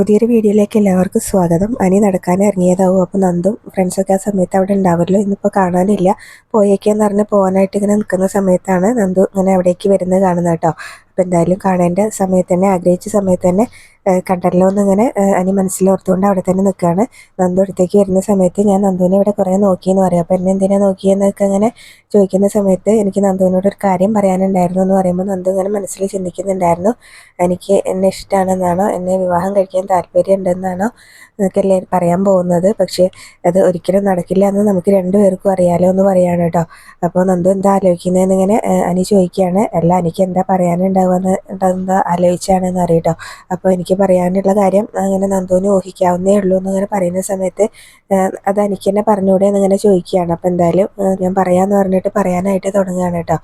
പുതിയൊരു വീഡിയോയിലേക്ക് എല്ലാവർക്കും സ്വാഗതം. അനി നടക്കാൻ ഇറങ്ങിയതാവും. അപ്പോൾ നന്ദും ഫ്രണ്ട്സൊക്കെ ആ സമയത്ത് അവിടെ ഉണ്ടാവുമല്ലോ ഇന്നിപ്പോൾ കാണാനില്ല. പോയേക്കെന്ന് പറഞ്ഞ് പോകാനായിട്ട് ഇങ്ങനെ നിൽക്കുന്ന സമയത്താണ് നന്ദു ഇങ്ങനെ അവിടേക്ക് വരുന്നത് കാണുന്നത് കേട്ടോ. അപ്പോൾ എന്തായാലും കാണേണ്ട സമയത്ത് തന്നെ ആഗ്രഹിച്ച സമയത്ത് തന്നെ കണ്ടല്ലോ എന്നിങ്ങനെ അനി മനസ്സിലോർത്തുകൊണ്ട് അവിടെ തന്നെ നിൽക്കുകയാണ്. നന്ദു അടുത്തേക്ക് വരുന്ന സമയത്ത് ഞാൻ നന്ദുവിനെ ഇവിടെ കുറേ നോക്കിയെന്ന് പറയാം. അപ്പോൾ എന്നെ എന്തിനാണ് നോക്കിയെന്നൊക്കെ അങ്ങനെ ചോദിക്കുന്ന സമയത്ത് എനിക്ക് നന്ദുവിനോട് ഒരു കാര്യം പറയാനുണ്ടായിരുന്നു എന്ന് പറയുമ്പോൾ നന്ദു ഇങ്ങനെ മനസ്സിൽ ചിന്തിക്കുന്നുണ്ടായിരുന്നു. എനിക്ക് എന്നെ ഇഷ്ടമാണെന്നാണോ എന്നെ വിവാഹം കഴിക്കാൻ താല്പര്യം ഉണ്ടെന്നാണോ പറയാൻ പോകുന്നത്. പക്ഷേ അത് ഒരിക്കലും നടക്കില്ല എന്ന് നമുക്ക് രണ്ടുപേർക്കും അറിയാലോ എന്ന് പറയാണ് കേട്ടോ. അപ്പോൾ നന്ദു എന്താ ആലോചിക്കുന്നതെന്ന് ഇങ്ങനെ അനി ചോദിക്കുകയാണ്. അല്ല എനിക്ക് എന്താ പറയാനുണ്ടാവുക എന്താ ആലോചിച്ചാണെന്ന് അറിയട്ടോ. അപ്പോൾ എനിക്ക് പറയാനുള്ള കാര്യം അങ്ങനെ നന്ദുവിന് ഊഹിക്കാവുന്നേ ഉള്ളൂ എന്നങ്ങനെ പറയുന്ന സമയത്ത് അത് എനിക്ക് തന്നെ പറഞ്ഞുകൂടെ എന്നിങ്ങനെ ചോദിക്കുകയാണ്. അപ്പോൾ എന്തായാലും ഞാൻ പറയാമെന്ന് പറഞ്ഞിട്ട് പറയാനായിട്ട് തുടങ്ങുകയാണ് കേട്ടോ.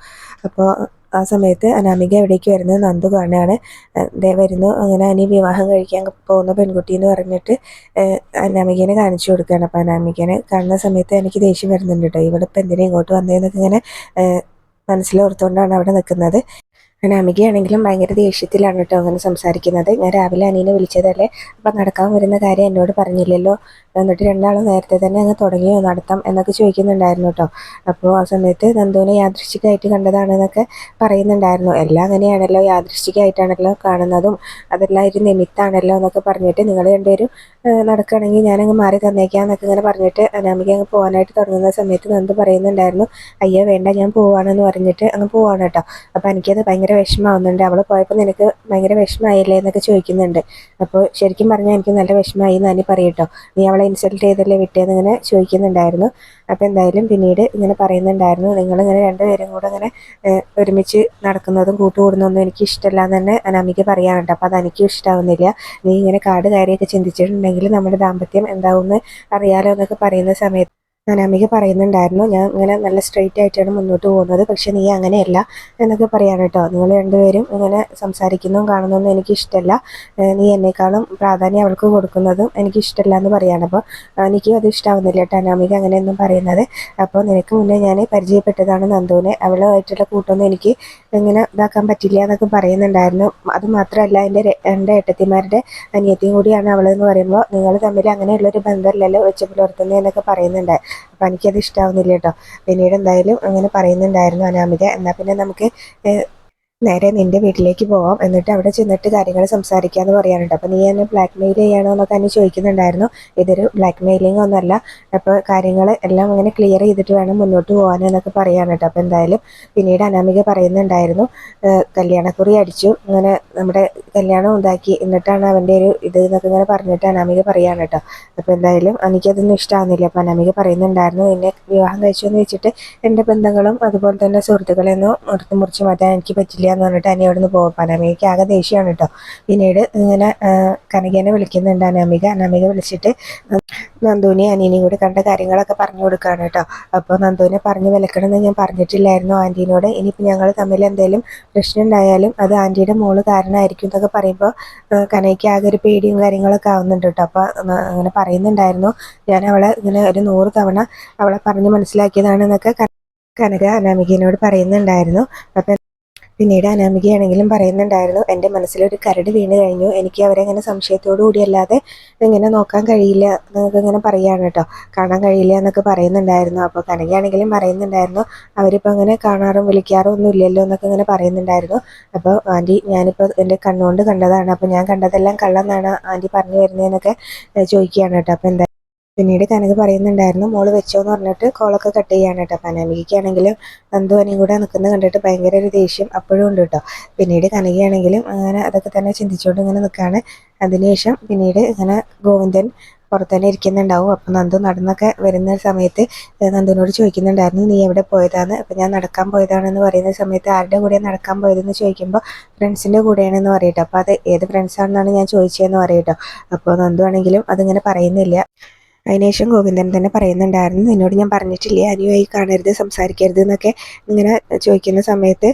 അപ്പോൾ ആ സമയത്ത് അനാമിക എവിടേക്ക് വരുന്നത് നന്ദു കാണുകയാണ്. ദേ വരുന്നു. അങ്ങനെ അനി വിവാഹം കഴിക്കാൻ പോകുന്ന പെൺകുട്ടി എന്ന് പറഞ്ഞിട്ട് അനാമികനെ കാണിച്ചു കൊടുക്കുകയാണ്. അപ്പോൾ അനാമികനെ കാണുന്ന സമയത്ത് എനിക്ക് ദേഷ്യം വരുന്നുണ്ട് കേട്ടോ. ഇവിടെ ഇപ്പം എന്തിനാ ഇങ്ങോട്ട് വന്നതെന്നൊക്കെ ഇങ്ങനെ മനസ്സിലോർത്തുകൊണ്ടാണ് അവിടെ നിൽക്കുന്നത്. അനാമികയാണെങ്കിലും ഭയങ്കര ദേഷ്യത്തിലാണ് കേട്ടോ അങ്ങനെ സംസാരിക്കുന്നത്. ഞാൻ രാവിലെ അനീനെ വിളിച്ചതല്ലേ? അപ്പം നടക്കാൻ വരുന്ന കാര്യം എന്നോട് പറഞ്ഞില്ലല്ലോ. എന്നിട്ട് രണ്ടാളും നേരത്തെ തന്നെ അങ്ങ് തുടങ്ങിയോ നടത്താം എന്നൊക്കെ ചോദിക്കുന്നുണ്ടായിരുന്നു കേട്ടോ. അപ്പോൾ ആ സമയത്ത് നന്ദുവിനെ യാദൃശ്ചികമായിട്ട് കണ്ടതാണെന്നൊക്കെ പറയുന്നുണ്ടായിരുന്നു. എല്ലാം അങ്ങനെയാണല്ലോ. യാദൃശ്ചികമായിട്ടാണല്ലോ കാണുന്നതും അതെല്ലാം ഒരു നിമിത്താണല്ലോ എന്നൊക്കെ പറഞ്ഞിട്ട് നിങ്ങൾ രണ്ടുപേരും നടക്കുകയാണെങ്കിൽ ഞാനങ്ങ് മാറി തന്നേക്കാം എന്നൊക്കെ ഇങ്ങനെ പറഞ്ഞിട്ട് അനാമിക അങ്ങ് പോകാനായിട്ട് തുടങ്ങുന്ന സമയത്ത് നന്ദു പറയുന്നുണ്ടായിരുന്നു അയ്യോ വേണ്ട ഞാൻ പോവാണെന്ന് പറഞ്ഞിട്ട് അങ്ങ് പോവാണ് കേട്ടോ. അപ്പോൾ എനിക്കത് ഭയങ്കര വിഷമമാവുന്നുണ്ട്. അവൾ പോയപ്പോൾ നിനക്ക് ഭയങ്കര വിഷമമായില്ലേ എന്നൊക്കെ ചോദിക്കുന്നുണ്ട്. അപ്പോൾ ശരിക്കും പറഞ്ഞാൽ എനിക്ക് നല്ല വിഷമമായി എന്ന് തന്നെ പറയട്ടോ നീ അവളെ ഇൻസൾട്ട് ചെയ്തല്ലേ വിട്ടേന്ന് ഇങ്ങനെ ചോദിക്കുന്നുണ്ടായിരുന്നു. അപ്പോൾ എന്തായാലും പിന്നീട് ഇങ്ങനെ പറയുന്നുണ്ടായിരുന്നു. നിങ്ങളിങ്ങനെ രണ്ടുപേരും കൂടെ ഇങ്ങനെ ഒരുമിച്ച് നടക്കുന്നതും കൂട്ടുകൂടുന്നതൊന്നും എനിക്ക് ഇഷ്ടമല്ല എന്ന് തന്നെ അനാമിക പറയാറുണ്ട്. അപ്പോൾ അത് എനിക്കും ഇഷ്ടമാവുന്നില്ല നീ ഇങ്ങനെ കാട് കാര്യമൊക്കെ ചിന്തിച്ചിട്ടുണ്ടെങ്കിൽ നമ്മുടെ ദാമ്പത്യം എന്താവും എന്ന് അറിയാലോ എന്നൊക്കെ പറയുന്ന സമയത്ത് അനാമിക പറയുന്നുണ്ടായിരുന്നു ഞാൻ ഇങ്ങനെ നല്ല സ്ട്രെയിറ്റ് ആയിട്ടാണ് മുന്നോട്ട് പോകുന്നത് പക്ഷെ നീ അങ്ങനെയല്ല എന്നൊക്കെ പറയാണ് കേട്ടോ. നിങ്ങൾ രണ്ടുപേരും ഇങ്ങനെ സംസാരിക്കുന്നതും കാണുന്നതൊന്നും എനിക്കിഷ്ടമല്ല നീ എന്നെക്കാളും പ്രാധാന്യം അവൾക്ക് കൊടുക്കുന്നതും എനിക്കിഷ്ടമല്ല എന്ന് പറയാണ്. അപ്പോൾ എനിക്കും അത് ഇഷ്ടമാവുന്നില്ല കേട്ടോ. അനാമിക അങ്ങനെയൊന്നും പറയുന്നത്. അപ്പോൾ നിനക്ക് മുന്നേ ഞാൻ പരിചയപ്പെട്ടതാണ് നന്ദുവിനെ. അവളുമായിട്ടുള്ള കൂട്ടൊന്നും എനിക്ക് ഇങ്ങനെ ഇതാക്കാൻ പറ്റില്ല എന്നൊക്കെ പറയുന്നുണ്ടായിരുന്നു. അത് മാത്രമല്ല എന്റെ എന്റെ ഏട്ടത്തിമാരുടെ അനിയത്തിയും കൂടിയാണ് അവളെന്ന് പറയുമ്പോൾ നിങ്ങൾ തമ്മിൽ അങ്ങനെയുള്ളൊരു ബന്ധമല്ലല്ലോ വെച്ച് പുലർത്തുന്നത് എന്നൊക്കെ പറയുന്നുണ്ട്. അപ്പോൾ എനിക്കത് ഇഷ്ടമാവുന്നില്ല കേട്ടോ. പിന്നീട് എന്തായാലും അങ്ങനെ പറയുന്നുണ്ടായിരുന്നു അനാമിക. എന്നാൽ പിന്നെ നമുക്ക് നേരെ നിന്റെ വീട്ടിലേക്ക് പോവാം. എന്നിട്ട് അവിടെ ചെന്നിട്ട് കാര്യങ്ങൾ സംസാരിക്കാമെന്ന് പറയാനുണ്ട്. അപ്പോൾ നീ എന്നെ ബ്ലാക്ക് മെയിൽ ചെയ്യണോ എന്നൊക്കെ തന്നെ ചോദിക്കുന്നുണ്ടായിരുന്നു. ഇതൊരു ബ്ലാക്ക് മെയിലിംഗ് ഒന്നല്ല. അപ്പോൾ കാര്യങ്ങൾ എല്ലാം അങ്ങനെ ക്ലിയർ ചെയ്തിട്ട് വേണം മുന്നോട്ട് പോകാൻ എന്നൊക്കെ പറയാനുണ്ട്. അപ്പോൾ എന്തായാലും പിന്നീട് അനാമിക പറയുന്നുണ്ടായിരുന്നു കല്യാണക്കുറി അടിച്ചു. അങ്ങനെ നമ്മുടെ കല്യാണം ഉണ്ടാക്കി എന്നിട്ടാണ് അവന്റെ ഒരു ഇത് എന്നൊക്കെ ഇങ്ങനെ പറഞ്ഞിട്ട് അനാമിക പറയാണ് കേട്ടോ അപ്പോൾ എന്തായാലും എനിക്കതൊന്നും ഇഷ്ടമാകുന്നില്ല അപ്പോൾ അനാമിക പറയുന്നുണ്ടായിരുന്നു എന്നെ വിവാഹം കഴിച്ചു എന്ന് വെച്ചിട്ട് എന്റെ ബന്ധങ്ങളും അതുപോലെ തന്നെ സുഹൃത്തുക്കളെയൊന്നും മുറിച്ച് മാറ്റാൻ എനിക്ക് പറ്റില്ല എന്ന് പറഞ്ഞിട്ട് അനി അവിടെ നിന്ന് പോകും അനാമികയ്ക്ക് ആകെ ദേഷ്യമാണ് കേട്ടോ പിന്നീട് ഇങ്ങനെ കനകേനെ വിളിക്കുന്നുണ്ട് അനാമിക. അനാമിക വിളിച്ചിട്ട് നന്ദുവിനെ അനിയനെയും കൂടി കണ്ട കാര്യങ്ങളൊക്കെ പറഞ്ഞു കൊടുക്കുകയാണ് കേട്ടോ അപ്പോൾ നന്ദുവിനെ പറഞ്ഞു വിലക്കണമെന്ന് ഞാൻ പറഞ്ഞിട്ടില്ലായിരുന്നു ആന്റീനോട് ഇനിയിപ്പോൾ ഞങ്ങൾ തമ്മിൽ എന്തെങ്കിലും പ്രശ്നം ഉണ്ടായാലും അത് ആന്റിയുടെ മോൾ കാരണമായിരിക്കും എന്നൊക്കെ പറയുമ്പോൾ കനയ്ക്ക് ആകെ ഒരു പേടിയും കാര്യങ്ങളൊക്കെ ആവുന്നുണ്ട് കേട്ടോ അപ്പോൾ അങ്ങനെ പറയുന്നുണ്ടായിരുന്നു. ഞാൻ അവളെ ഇങ്ങനെ ഒരു നൂറ് തവണ അവളെ പറഞ്ഞ് മനസ്സിലാക്കിയതാണെന്നൊക്കെ കനക അനാമികയോട് പറയുന്നുണ്ടായിരുന്നു. അപ്പം പിന്നീട് അനാമികയാണെങ്കിലും പറയുന്നുണ്ടായിരുന്നു എന്റെ മനസ്സിലൊരു കരട് വീണ് കഴിഞ്ഞു. എനിക്ക് അവരെ ഇങ്ങനെ സംശയത്തോടു കൂടി അല്ലാതെ ഇങ്ങനെ നോക്കാൻ കഴിയില്ല എന്നൊക്കെ ഇങ്ങനെ പറയുകയാണ് കേട്ടോ. കാണാൻ കഴിയില്ല എന്നൊക്കെ പറയുന്നുണ്ടായിരുന്നു. അപ്പോൾ കനകയാണെങ്കിലും പറയുന്നുണ്ടായിരുന്നു അവരിപ്പോൾ അങ്ങനെ കാണാറും വിളിക്കാറും ഒന്നും ഇല്ലല്ലോ എന്നൊക്കെ ഇങ്ങനെ പറയുന്നുണ്ടായിരുന്നു. അപ്പോൾ ആന്റി ഞാനിപ്പോൾ എന്റെ കണ്ണുകൊണ്ട് കണ്ടതാണ്. അപ്പോൾ ഞാൻ കണ്ടതെല്ലാം കള്ളെന്നാണ് ആന്റി പറഞ്ഞു വരുന്നതെന്നൊക്കെ ചോദിക്കുകയാണ് കേട്ടോ. അപ്പോൾ എന്താ പിന്നീട് കനക പറയുന്നുണ്ടായിരുന്നു മോൾ വെച്ചോന്ന് പറഞ്ഞിട്ട് കോളൊക്കെ കട്ട് ചെയ്യാണ് കേട്ടോ അപ്പം അനാമികയ്ക്കാണെങ്കിലും നന്ദുവനെയും കൂടെ നിൽക്കുന്നത് കണ്ടിട്ട് ഭയങ്കര ഒരു ദേഷ്യം അപ്പോഴും ഉണ്ട് കേട്ടോ പിന്നീട് കനകയാണെങ്കിലും അങ്ങനെ അതൊക്കെ തന്നെ ചിന്തിച്ചുകൊണ്ട് ഇങ്ങനെ നിൽക്കുകയാണ് അതിനുശേഷം പിന്നീട് ഇങ്ങനെ ഗോവിന്ദൻ പുറത്തുതന്നെ ഇരിക്കുന്നുണ്ടാവും. അപ്പം നന്ദു നടന്നൊക്കെ വരുന്ന സമയത്ത് നന്ദുവിനോട് ചോദിക്കുന്നുണ്ടായിരുന്നു നീ എവിടെ പോയതാന്ന്? അപ്പം ഞാൻ നടക്കാൻ പോയതാണെന്ന് പറയുന്ന സമയത്ത് ആരുടെ കൂടെ നടക്കാൻ പോയതെന്ന് ചോദിക്കുമ്പോൾ ഫ്രണ്ട്സിന്റെ കൂടെയാണെന്ന് പറയട്ടോ അപ്പോൾ അത് ഏത് ഫ്രണ്ട്സാണെന്നാണ് ഞാൻ ചോദിച്ചതെന്ന് പറയട്ടോ അപ്പോൾ നന്ദു ആണെങ്കിലും അതിങ്ങനെ പറയുന്നില്ല. അതിനുശേഷം ഗോവിന്ദൻ തന്നെ പറയുന്നുണ്ടായിരുന്നു. നിന്നോട് ഞാൻ പറഞ്ഞിട്ടില്ലേ അനുയായി കാണരുത് സംസാരിക്കരുത് എന്നൊക്കെ ഇങ്ങനെ ചോദിക്കുന്ന സമയത്ത്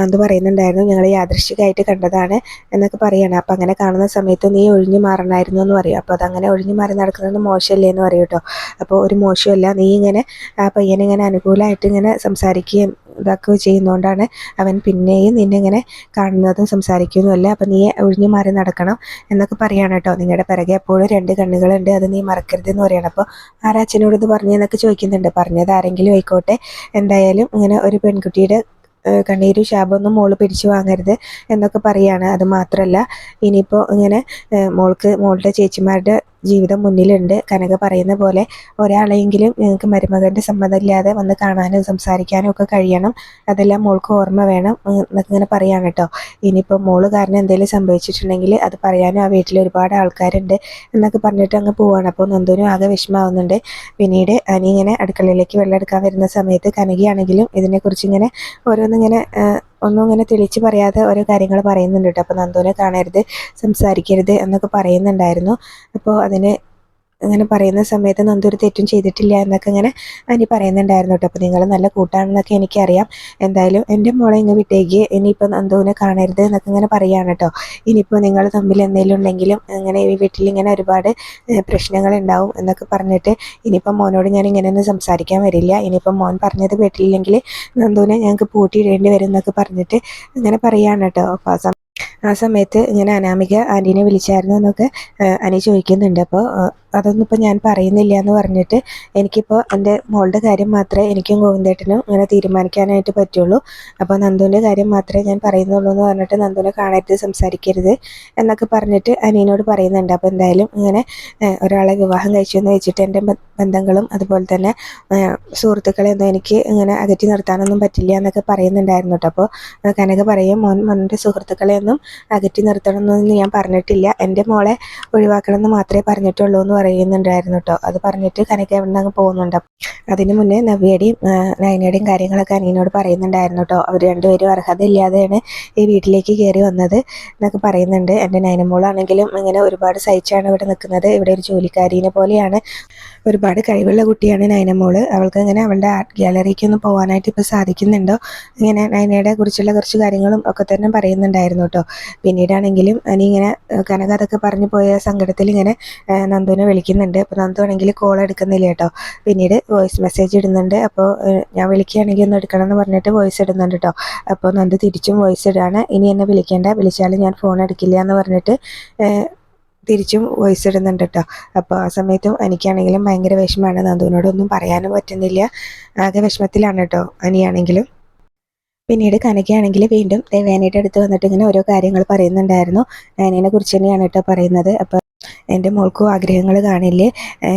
മന്ത് പറയുന്നുണ്ടായിരുന്നു ഞങ്ങൾ യാദൃശ്ചികമായിട്ട് കണ്ടതാണ് എന്നൊക്കെ പറയാണ്. അപ്പം അങ്ങനെ കാണുന്ന സമയത്ത് നീ ഒഴിഞ്ഞു മാറണമായിരുന്നു എന്ന് പറയും. അപ്പോൾ അതങ്ങനെ ഒഴിഞ്ഞു മാറി നടക്കുന്നത് മോശമല്ലേ എന്ന് പറയും കേട്ടോ. അപ്പോൾ ഒരു മോശമല്ല നീ ഇങ്ങനെ ആ പയ്യനെ ഇങ്ങനെ അനുകൂലമായിട്ട് ഇങ്ങനെ സംസാരിക്കുകയും ഇതാക്കുക ചെയ്യുന്നതുകൊണ്ടാണ് അവൻ പിന്നെയും നിന്നെ ഇങ്ങനെ കാണുന്നതും സംസാരിക്കുന്നതുമല്ല അപ്പം നീ ഒഴിഞ്ഞു മാറി നടക്കണം എന്നൊക്കെ പറയാണ് കേട്ടോ. നിങ്ങളുടെ പിറകെ എപ്പോഴും രണ്ട് കണ്ണുകളുണ്ട്. അത് നീ മറക്കരുത് എന്ന് പറയണം. അപ്പോൾ ആരാച്ചനോട് ഇത് പറഞ്ഞെന്നൊക്കെ ചോദിക്കുന്നുണ്ട്. പറഞ്ഞത് ആരെങ്കിലും ആയിക്കോട്ടെ. എന്തായാലും ഇങ്ങനെ ഒരു പെൺകുട്ടിയുടെ കണ്ണീരും ശാപമൊന്നും മോൾ പിടിച്ചു വാങ്ങരുത് എന്നൊക്കെ പറയാണ്. അത് മാത്രമല്ല ഇനിയിപ്പോൾ ഇങ്ങനെ മോൾക്ക് മോളുടെ ചേച്ചിമാരുടെ ജീവിതം മുന്നിലുണ്ട്. കനക പറയുന്ന പോലെ ഒരാളെങ്കിലും ഞങ്ങൾക്ക് മരുമകന്റെ സമ്മതമില്ലാതെ വന്ന് കാണാനും സംസാരിക്കാനും ഒക്കെ കഴിയണം. അതെല്ലാം മോൾക്ക് ഓർമ്മ വേണം എന്നൊക്കെ ഇങ്ങനെ പറയാണ് കേട്ടോ. ഇനിയിപ്പോൾ മോൾ കാരണം എന്തെങ്കിലും സംഭവിച്ചിട്ടുണ്ടെങ്കിൽ അത് പറയാനും ആ വീട്ടിൽ ഒരുപാട് ആൾക്കാരുണ്ട് എന്നൊക്കെ പറഞ്ഞിട്ട് അങ്ങ് പോവാണ്. അപ്പോൾ നന്ദുനും ആകെ വിഷമാവുന്നുണ്ട് പിന്നീട് അനി ഇങ്ങനെ അടുക്കളയിലേക്ക് വെള്ളം എടുക്കാൻ വരുന്ന സമയത്ത് കനകയാണെങ്കിലും ഇതിനെക്കുറിച്ച് ഇങ്ങനെ ഓരോന്നിങ്ങനെ ഒന്നും ഇങ്ങനെ തെളിച്ച് പറയാതെ ഓരോ കാര്യങ്ങൾ പറയുന്നുണ്ട് കേട്ടോ. അപ്പോൾ നന്ദുവിനെ കാണരുത് സംസാരിക്കരുത് എന്നൊക്കെ പറയുന്നുണ്ടായിരുന്നു. അപ്പോൾ അതിന് അങ്ങനെ പറയുന്ന സമയത്ത് നന്ദു ഒരു തെറ്റും ചെയ്തിട്ടില്ല എന്നൊക്കെ ഇങ്ങനെ അനി പറയുന്നുണ്ടായിരുന്നു കേട്ടോ. അപ്പോൾ നിങ്ങൾ നല്ല കൂട്ടാണെന്നൊക്കെ എനിക്കറിയാം. എന്തായാലും എന്റെ മോളെ ഇങ്ങ് വിട്ടേക്ക്. ഇനിയിപ്പോൾ നന്ദുവിനെ കാണരുത് എന്നൊക്കെ ഇങ്ങനെ പറയുകയാണ് കേട്ടോ. ഇനിയിപ്പോൾ നിങ്ങൾ തമ്മിൽ എന്തെങ്കിലും ഉണ്ടെങ്കിലും അങ്ങനെ ഈ വീട്ടിൽ ഇങ്ങനെ ഒരുപാട് പ്രശ്നങ്ങൾ ഉണ്ടാവും എന്നൊക്കെ പറഞ്ഞിട്ട് ഇനിയിപ്പം മോനോട് ഞാൻ ഇങ്ങനെയൊന്നും സംസാരിക്കാൻ വരില്ല. ഇനിയിപ്പം മോൻ പറഞ്ഞത് വീട്ടിലില്ലെങ്കിൽ നന്ദുവിനെ ഞങ്ങൾക്ക് പൂട്ടിയിടേണ്ടി വരും എന്നൊക്കെ പറഞ്ഞിട്ട് അങ്ങനെ പറയുകയാണ് കേട്ടോ. അപ്പോൾ ആ സമയത്ത് ഇങ്ങനെ അനാമിക ആന്റീനെ വിളിച്ചായിരുന്നു എന്നൊക്കെ അനി ചോദിക്കുന്നുണ്ട്. അപ്പോൾ അതൊന്നും ഇപ്പോൾ ഞാൻ പറയുന്നില്ല എന്ന് പറഞ്ഞിട്ട് എനിക്കിപ്പോൾ എന്റെ മോളുടെ കാര്യം മാത്രമേ എനിക്കും ഗോവിന്ദേട്ടനും അങ്ങനെ തീരുമാനിക്കാനായിട്ട് പറ്റുള്ളൂ. അപ്പോൾ നന്ദുവിന്റെ കാര്യം മാത്രമേ ഞാൻ പറയുന്നുള്ളൂ എന്ന് പറഞ്ഞിട്ട് നന്ദുവിനെ കാണരുത് സംസാരിക്കരുത് എന്നൊക്കെ പറഞ്ഞിട്ട് അനിയനോട് പറയുന്നുണ്ട്. അപ്പോൾ എന്തായാലും ഇങ്ങനെ ഒരാളെ വിവാഹം കഴിച്ചു എന്ന് വെച്ചിട്ട് എന്റെ ബന്ധങ്ങളും അതുപോലെ തന്നെ സുഹൃത്തുക്കളെ ഒന്നും എനിക്ക് ഇങ്ങനെ അകറ്റി നിർത്താനൊന്നും പറ്റില്ല എന്നൊക്കെ പറയുന്നുണ്ടായിരുന്നു കേട്ടോ. അപ്പോൾ കനക പറയും മോൻ മോന്റെ സുഹൃത്തുക്കളെ ഒന്നും അകറ്റി നിർത്തണമെന്നൊന്നും ഞാൻ പറഞ്ഞിട്ടില്ല. എന്റെ മോളെ ഒഴിവാക്കണമെന്ന് മാത്രമേ പറഞ്ഞിട്ടുള്ളൂ എന്ന് പറയുന്നുണ്ടായിരുന്നു കേട്ടോ അത് പറഞ്ഞിട്ട് കനക എവിടെ നിന്ന് പോകുന്നുണ്ട്. അതിന് മുന്നേ നവ്യയുടെയും നയനയുടെയും കാര്യങ്ങളൊക്കെ അനിയനോട് പറയുന്നുണ്ടായിരുന്നു കേട്ടോ അവർ രണ്ടുപേരും അർഹത ഇല്ലാതെയാണ് ഈ വീട്ടിലേക്ക് കയറി വന്നത് എന്നൊക്കെ പറയുന്നുണ്ട്. എന്റെ നയനമോളാണെങ്കിലും ഇങ്ങനെ ഒരുപാട് സഹിച്ചാണ് ഇവിടെ നിൽക്കുന്നത്. ഇവിടെ ഒരു ജോലിക്കാരീനെ പോലെയാണ്. ഒരുപാട് കഴിവുള്ള കുട്ടിയാണ് നയനമോൾ. അവൾക്ക് ഇങ്ങനെ അവളുടെ ആർട്ട് ഗ്യാലറിക്ക് ഒന്ന് പോകാനായിട്ട് ഇപ്പോൾ സാധിക്കുന്നുണ്ടോ? ഇങ്ങനെ നയനയുടെ കുറിച്ചുള്ള കുറച്ച് കാര്യങ്ങളും ഒക്കെ തന്നെ പറയുന്നുണ്ടായിരുന്നു കേട്ടോ പിന്നീടാണെങ്കിലും അനി ഇങ്ങനെ കനക അതൊക്കെ പറഞ്ഞു പോയ സങ്കടത്തിൽ ഇങ്ങനെ നന്ദുവിനെ വിളിക്കുന്നുണ്ട്. അപ്പോൾ നന്ദു ആണെങ്കിൽ കോൾ എടുക്കുന്നില്ല കേട്ടോ. പിന്നീട് വോയിസ് മെസ്സേജ് ഇടുന്നുണ്ട്. അപ്പോൾ ഞാൻ വിളിക്കുകയാണെങ്കിൽ ഒന്ന് എടുക്കണം എന്ന് പറഞ്ഞിട്ട് വോയിസ് ഇടുന്നുണ്ട് കേട്ടോ. അപ്പോൾ നന്ദു തിരിച്ചും വോയിസ് ഇടുകയാണ് ഇനി എന്നെ വിളിക്കേണ്ട. വിളിച്ചാലും ഞാൻ ഫോൺ എടുക്കില്ല എന്ന് പറഞ്ഞിട്ട് തിരിച്ചും വോയിസ് ഇടുന്നുണ്ട് കേട്ടോ. അപ്പോൾ ആ സമയത്തും എനിക്കാണെങ്കിലും ഭയങ്കര വിഷമമാണ്. നന്ദുവിനോടൊന്നും പറയാനും പറ്റുന്നില്ല. ആകെ വിഷമത്തിലാണ് കേട്ടോ അനിയാണെങ്കിലും. പിന്നീട് കനകയാണെങ്കിൽ വീണ്ടും ദേവേനയുടെ അടുത്ത് വന്നിട്ട് ഇങ്ങനെ ഓരോ കാര്യങ്ങൾ പറയുന്നുണ്ടായിരുന്നു. നയനയെ കുറിച്ച് തന്നെയാണ് കേട്ടോ പറയുന്നത്. അപ്പോൾ എന്റെ മോൾക്കും ആഗ്രഹങ്ങൾ കാണില്ലേ?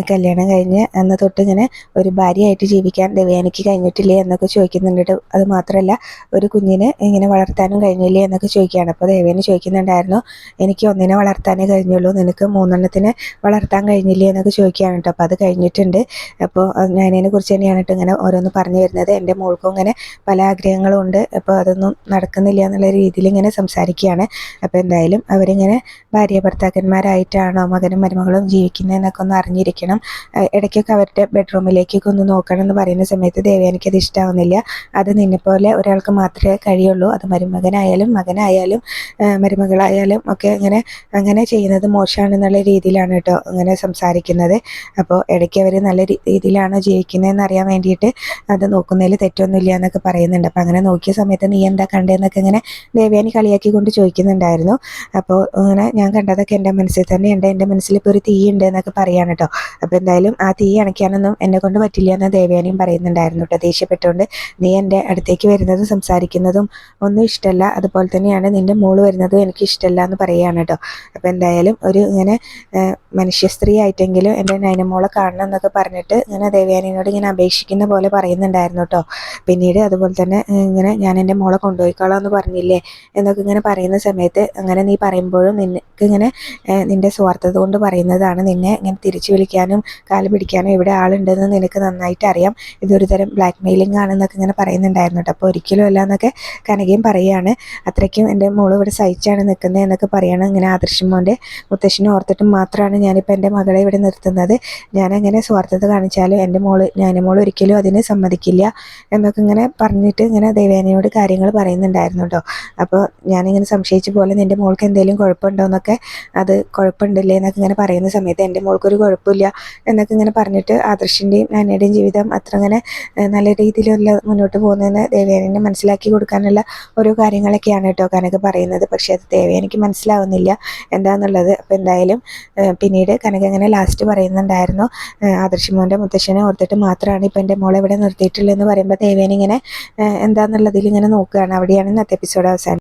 കല്യാണം കഴിഞ്ഞ് അന്ന് തൊട്ട് ഇങ്ങനെ ഒരു ഭാര്യയായിട്ട് ജീവിക്കാൻ ദേവയാനിക്ക് കഴിഞ്ഞിട്ടില്ലേ എന്നൊക്കെ ചോദിക്കുന്നുണ്ട് അത് മാത്രമല്ല ഒരു കുഞ്ഞിനെ ഇങ്ങനെ വളർത്താനും കഴിഞ്ഞില്ലേ എന്നൊക്കെ ചോദിക്കുകയാണ്. അപ്പോൾ ദേവേനെ ചോദിക്കുന്നുണ്ടായിരുന്നു എനിക്ക് ഒന്നിനെ വളർത്താനേ കഴിഞ്ഞുള്ളൂ നിനക്ക് മൂന്നെണ്ണത്തിനെ വളർത്താൻ കഴിഞ്ഞില്ലേ? എന്നൊക്കെ ചോദിക്കുകയാണ് കേട്ടോ. അപ്പോൾ അത് കഴിഞ്ഞിട്ടുണ്ട്. അപ്പോൾ ഞാനതിനെ കുറിച്ച് തന്നെയാണ് കേട്ടോ ഇങ്ങനെ ഓരോന്ന് പറഞ്ഞു വരുന്നത്. എന്റെ മോൾക്കും ഇങ്ങനെ പല ആഗ്രഹങ്ങളും ഉണ്ട്. അപ്പോൾ അതൊന്നും നടക്കുന്നില്ല എന്നുള്ള രീതിയിൽ ഇങ്ങനെ സംസാരിക്കുകയാണ്. അപ്പോൾ എന്തായാലും അവരിങ്ങനെ ഭാര്യ ഭർത്താക്കന്മാരായിട്ടാണോ മകനും മരുമകളും ജീവിക്കുന്നത് എന്നൊക്കെ ഒന്ന് അറിഞ്ഞിരിക്കണം. ഇടയ്ക്കൊക്കെ അവരുടെ ബെഡ്റൂമിലേക്കൊക്കെ ഒന്ന് നോക്കണം എന്ന് പറയുന്ന സമയത്ത് ദേവയാനിക്ക് അത് ഇഷ്ടമാവുന്നില്ല അത് നിന്നെപ്പോലെ ഒരാൾക്ക് മാത്രമേ കഴിയുള്ളൂ. അത് മരുമകനായാലും മകനായാലും മരുമകളായാലും ഒക്കെ അങ്ങനെ അങ്ങനെ ചെയ്യുന്നത് മോശമാണെന്നുള്ള രീതിയിലാണ് കേട്ടോ അങ്ങനെ സംസാരിക്കുന്നത്. അപ്പോൾ ഇടയ്ക്ക് അവർ നല്ല രീതിയിലാണോ ജീവിക്കുന്നതെന്ന് അറിയാൻ വേണ്ടിയിട്ട് അത് നോക്കുന്നതിൽ തെറ്റൊന്നുമില്ല എന്നൊക്കെ പറയുന്നുണ്ട്. അപ്പോൾ അങ്ങനെ നോക്കിയ സമയത്ത് നീ എന്താ കണ്ടതെന്നൊക്കെ ഇങ്ങനെ ദേവയാനി കളിയാക്കി കൊണ്ട് ചോദിക്കുന്നുണ്ടായിരുന്നു. അപ്പോൾ അങ്ങനെ ഞാൻ കണ്ടതൊക്കെ എന്റെ മനസ്സിൽ തന്നെ ഉണ്ട് എന്റെ മനസ്സിൽ ഇപ്പോൾ ഒരു തീ ഉണ്ട് എന്നൊക്കെ പറയാണ് കേട്ടോ അപ്പോൾ എന്തായാലും ആ തീ അണയ്ക്കാനൊന്നും എന്നെ കൊണ്ട് പറ്റില്ല എന്ന് ദേവയാനിയും പറയുന്നുണ്ടായിരുന്നു കേട്ടോ ദേഷ്യപ്പെട്ടുകൊണ്ട് നീ എന്റെ അടുത്തേക്ക് വരുന്നതും സംസാരിക്കുന്നതും ഒന്നും ഇഷ്ടമല്ല അതുപോലെ തന്നെയാണ് നിന്റെ മോൾ വരുന്നതും എനിക്ക് ഇഷ്ടമല്ല എന്ന് പറയുകയാണ് കേട്ടോ അപ്പോൾ എന്തായാലും ഒരു ഇങ്ങനെ മനുഷ്യ സ്ത്രീ ആയിട്ടെങ്കിലും എന്റെ നയനമോളെ കാണണം എന്നൊക്കെ പറഞ്ഞിട്ട് ഇങ്ങനെ ദേവയാനിയോട് ഇങ്ങനെ അപേക്ഷിക്കുന്ന പോലെ പറയുന്നുണ്ടായിരുന്നു കേട്ടോ പിന്നീട് അതുപോലെ തന്നെ ഇങ്ങനെ ഞാൻ എന്റെ മോളെ കൊണ്ടുപോയിക്കോളാം എന്ന് പറഞ്ഞില്ലേ എന്നൊക്കെ ഇങ്ങനെ പറയുന്ന സമയത്ത് അങ്ങനെ നീ പറയുമ്പോഴും നിനക്ക് ഇങ്ങനെ നിന്റെ സ്വാ സ്വാർത്ഥത കൊണ്ട് പറയുന്നതാണ് നിന്നെ ഇങ്ങനെ തിരിച്ചു വിളിക്കാനും കാൽ പിടിക്കാനും ഇവിടെ ആളുണ്ടെന്ന് നിനക്ക് നന്നായിട്ട് അറിയാം. ഇതൊരു തരം ബ്ലാക്ക് മെയിലിംഗ് ആണെന്നൊക്കെ ഇങ്ങനെ പറയുന്നുണ്ടായിരുന്നു കേട്ടോ. അപ്പോൾ ഒരിക്കലും അല്ല എന്നൊക്കെ കനകയും പറയുകയാണ്. അത്രയ്ക്കും എന്റെ മോൾ ഇവിടെ സഹിച്ചാണ് നിൽക്കുന്നത് എന്നൊക്കെ പറയണം ഇങ്ങനെ ആദർശം മോന്റെ മുത്തശ്ശിനെ ഓർത്തിട്ട് മാത്രമാണ് ഞാനിപ്പോൾ എന്റെ മകളെ ഇവിടെ നിർത്തുന്നത്. ഞാനങ്ങനെ സ്വാർത്ഥത കാണിച്ചാലും എന്റെ മോൾ ഞാൻ മോൾ ഒരിക്കലും അതിന് സമ്മതിക്കില്ല എന്നൊക്കെ ഇങ്ങനെ പറഞ്ഞിട്ട് ഇങ്ങനെ ദേവേനയോട് കാര്യങ്ങൾ പറയുന്നുണ്ടായിരുന്നു കേട്ടോ. അപ്പോൾ ഞാനിങ്ങനെ സംശയിച്ച പോലെ നിന്റെ മോൾക്ക് എന്തെങ്കിലും കുഴപ്പമുണ്ടോ എന്നൊക്കെ അത് കുഴപ്പമുണ്ടില്ലേ എന്നൊക്കെ ഇങ്ങനെ പറയുന്ന സമയത്ത് എന്റെ മോൾക്കൊരു കുഴപ്പമില്ല എന്നൊക്കെ ഇങ്ങനെ പറഞ്ഞിട്ട് ആദർശിന്റെയും നാനയുടെയും ജീവിതം അത്ര അങ്ങനെ നല്ല രീതിയിലുള്ള മുന്നോട്ട് പോകുന്നതെന്ന് ദേവേനെ മനസ്സിലാക്കി കൊടുക്കാനുള്ള ഓരോ കാര്യങ്ങളൊക്കെയാണ് കേട്ടോ കനക പറയുന്നത്. പക്ഷേ അത് ദേവേനിക്ക് മനസ്സിലാവുന്നില്ല എന്താണെന്നുള്ളത് അപ്പോൾ എന്തായാലും പിന്നീട് കനക അങ്ങനെ ലാസ്റ്റ് പറയുന്നുണ്ടായിരുന്നു. ഏഹ്, ആദർശ് മോന്റെ മുത്തശ്ശനെ ഓർത്തിട്ട് മാത്രമാണ് ഇപ്പോൾ എന്റെ മോളെ ഇവിടെ നിർത്തിയിട്ടുള്ളതെന്ന് പറയുമ്പോൾ ദേവേനിങ്ങനെ ഏഹ്, എന്താണെന്നുള്ളതിൽ ഇങ്ങനെ നോക്കുകയാണ്. അവിടെയാണ് ഇന്നത്തെ എപ്പിസോഡ് അവസാനം